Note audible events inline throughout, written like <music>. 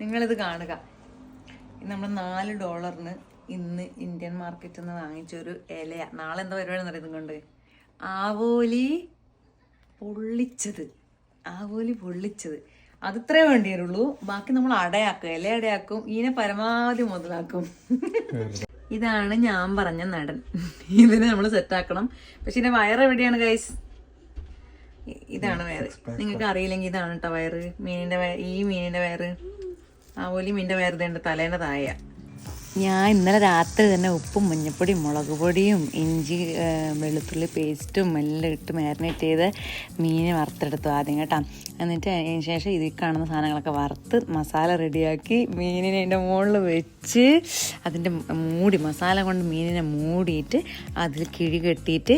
നിങ്ങളിത് കാണുക. നമ്മൾ നാല് ഡോളറിന് ഇന്ന് ഇന്ത്യൻ മാർക്കറ്റിൽ നിന്ന് വാങ്ങിച്ച ഒരു ഇലയ. നാളെ എന്താ പരിപാടി എന്നറിയുന്നത് കൊണ്ട് ആവോലി പൊള്ളിച്ചത്. ആവോലി പൊള്ളിച്ചത്. അതിത്രേ വേണ്ടിയുള്ളൂ വേണ്ടി വരുള്ളൂ. ബാക്കി നമ്മൾ അടയാക്കും. ഇല അടയാക്കും. ഇതിനെ പരമാവധി മുതലാക്കും. <laughs> ഇതാണ് ഞാൻ പറഞ്ഞ നടൻ. ഇതിനെ നമ്മൾ സെറ്റാക്കണം പക്ഷെ ഇതിന്റെ വയർ എവിടെയാണ് ഗൈസ് ഇതാണ് വയറ്. നിങ്ങൾക്ക് അറിയില്ലെങ്കിൽ ഇതാണ് കേട്ടോ വയറ്. മീനിന്റെ വയർ ഈ മീനിന്റെ വയറ്. ആവോലി ഒലി മിന്റെ ഇതേണ്ട തലേന്റെ തായ. ഞാൻ ഇന്നലെ രാത്രി തന്നെ ഉപ്പും മഞ്ഞപ്പൊടിയും മുളക് പൊടിയും ഇഞ്ചി വെളുത്തുള്ളി പേസ്റ്റും എല്ലാം ഇട്ട് മാരിനേറ്റ് ചെയ്ത് മീൻ വറുത്തെടുത്തു ആദ്യം കേട്ടോ. എന്നിട്ട് അതിന് ശേഷം ഇതിൽ കാണുന്ന സാധനങ്ങളൊക്കെ വറുത്ത് മസാല റെഡിയാക്കി മീനിനെ അതിന്റെ മുകളിൽ വെച്ച് അതിന്റെ മൂടി മസാല കൊണ്ട് മീനിനെ മൂടിയിട്ട് അതിൽ കിഴി കെട്ടിയിട്ട്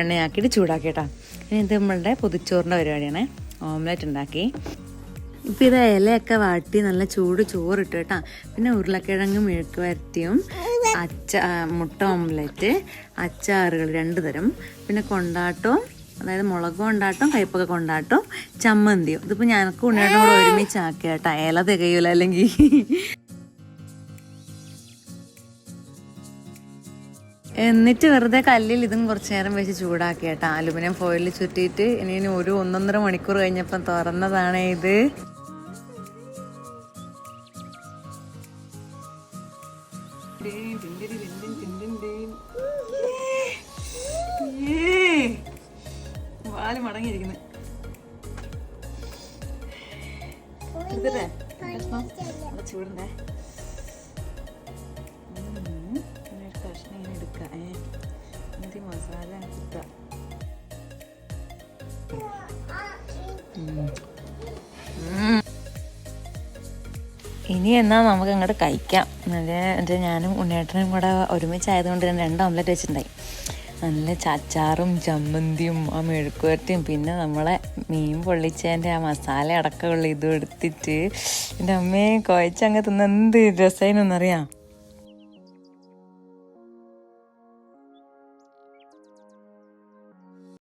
എണ്ണയാക്കിയിട്ട് ചൂടാക്കി കേട്ടോ. ഇനി ഇത് നമ്മളുടെ പൊതിച്ചോറിന്റെ പരിപാടിയാണ്. ഓംലെറ്റ് ഉണ്ടാക്കി. ഇപ്പം ഇത് ഇലയൊക്കെ വാട്ടി നല്ല ചൂട് ചോറിട്ട് കേട്ടാ. പിന്നെ ഉരുളക്കിഴങ്ങ് മെഴുക്ക് വരട്ടിയും അച്ച മുട്ട ഓംലെറ്റ് അച്ചാറുകൾ രണ്ട് തരം. പിന്നെ കൊണ്ടാട്ടവും അതായത് മുളക് കൊണ്ടാട്ടം കയ്പ്പൊക്കെ കൊണ്ടാട്ടം ചമ്മന്തിയും. ഇതിപ്പോൾ ഞങ്ങൾക്ക് ഉണ്ണിയോട് ഒരുമിച്ച് കേട്ടോ. ഇല തികയൂല അല്ലെങ്കിൽ. എന്നിട്ട് വെറുതെ കല്ലിൽ ഇതും കുറച്ച് നേരം വെച്ച് ചൂടാക്കിയേട്ടാ അലുമിനിയം ഫോയിലിൽ ചുറ്റിയിട്ട് ഇനി ഇനി ഒരു ഒന്നൊന്നര മണിക്കൂർ കഴിഞ്ഞപ്പം തുറന്നതാണ് ഇത്. വാൽ മടങ്ങിയിരിക്കുന്നു. എടുത്തിട്ടെ കഷ്ണം. അവിടെ ചൂടണ്ടേ? ഉം. പിന്നെ ഒരു കഷ്ണം ഇങ്ങനെ എടുക്കാം. ഏ. എന്നിട്ട് മസാല കുത്താം ഇനി എന്നാൽ നമുക്ക് അങ്ങോട്ട് കഴിക്കാം. നല്ല എന്റെ ഞാനും ഉണ്ണേട്ടനും കൂടെ ഒരുമിച്ചായതുകൊണ്ട് ഞാൻ രണ്ട് ഓംലെറ്റ് വെച്ചിട്ടുണ്ടായി. നല്ല ചച്ചാറും ചമ്മന്തിയും ആ മെഴുക്കുവരട്ടിയും പിന്നെ നമ്മളെ മീൻ പൊള്ളിച്ചതിന്റെ ആ മസാല അടക്കമുള്ള ഇതും എടുത്തിട്ട് എന്റെ അമ്മയെ കുഴച്ചങ്ങ് തിന്ന. എന്ത് രസമായിരുന്നറിയാം